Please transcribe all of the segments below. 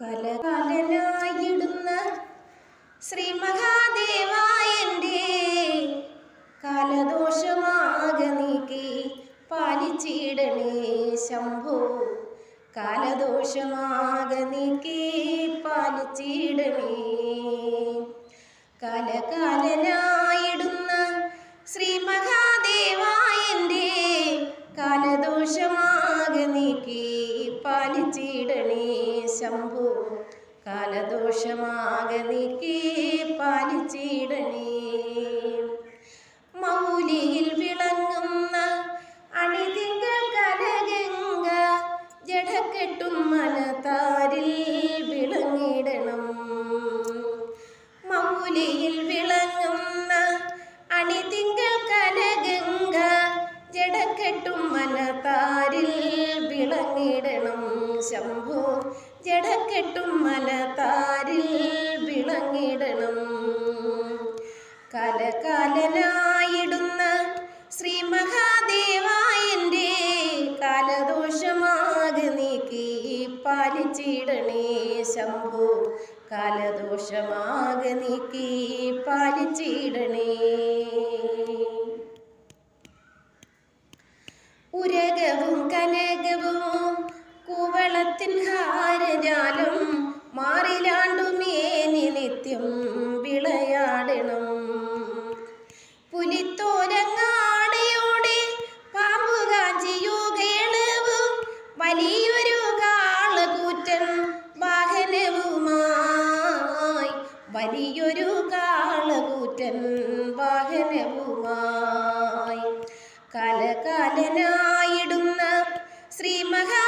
കലകലനായിടുന്ന ശ്രീ മഹാദേവായന്റെ കാലദോഷമാകെ നീക്കി പാലിച്ചിടണേ ശംഭോ. കാലദോഷമാകെ നീക്കി പാലിച്ചിടണേ. കലകാലനായിടുന്ന ശ്രീ മഹാദേവായന്റെ കാലദോഷമാകെ നീക്കി പാലിച്ചിടണേ. ശംഭു കാലദോഷമാകെ നീക്കി പാലിച്ചിടണേ. മൗലിയിൽ വിളങ്ങുന്ന അണിതിങ്കൾ കലഗംഗ ജടക്കെട്ടും മനതാരിൽ വിളങ്ങിടണം. മൗലിയിൽ ശംഭോ ജടക്കെട്ടും മലതാരിൽ വിളങ്ങിടണം. കലകാലനായിടുന്ന ശ്രീ മഹാദേവായന്റെ കാലദോഷമാകെ നീക്കി പാലിച്ചിടണേ ശംഭോ. കാലദോഷമാകെ നീക്കി പാലിച്ചിടണേ. ഉരകവും കനകവും കുവളത്തിൻ ഹാരജാലം മാറിലാണ്ടുമേനി നിത്യം വിളയാടണം. പുലിത്തോരങ്ങാടയോടെ പാമ്പു കാഞ്ചിയുകേളവും വലിയൊരു കാളകൂറ്റൻ വാഹനവുമായി വലിയൊരു കാളകൂറ്റൻ വാഹനവുമായി കലകാലനായിടുന്ന ശ്രീ മഹാദേവായന്റെ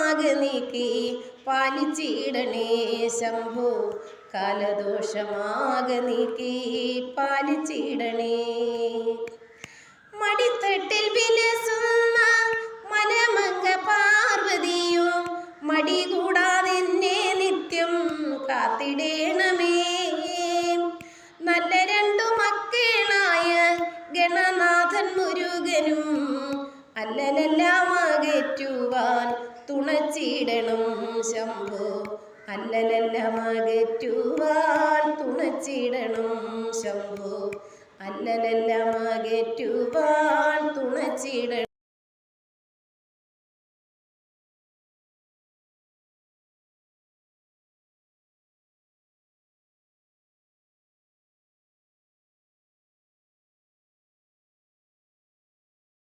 കാലദോഷമാകെ നീക്കി പാലിച്ചിടണേ ശംഭു. കാലദോഷമാകെ നീക്കി പാലിച്ചിടണേ. മടിത്തട്ടിൽ വിലസുന്ന മനമംഗ പാർവതിയോ മടി കൂടാതെ എന്നെ നിത്യം കാത്തിടേണമേ. നല്ല രണ്ടു മക്കളായ ഗണനാഥൻ മുരുകനും അല്ലലെല്ലാം അകറ്റുവാൻ തുണച്ചിടണം ശംഭോ. അല്ലലെല്ലാം തുണച്ചിടണം ശംഭോ. അല്ലലെല്ലാം തുണച്ചിടണം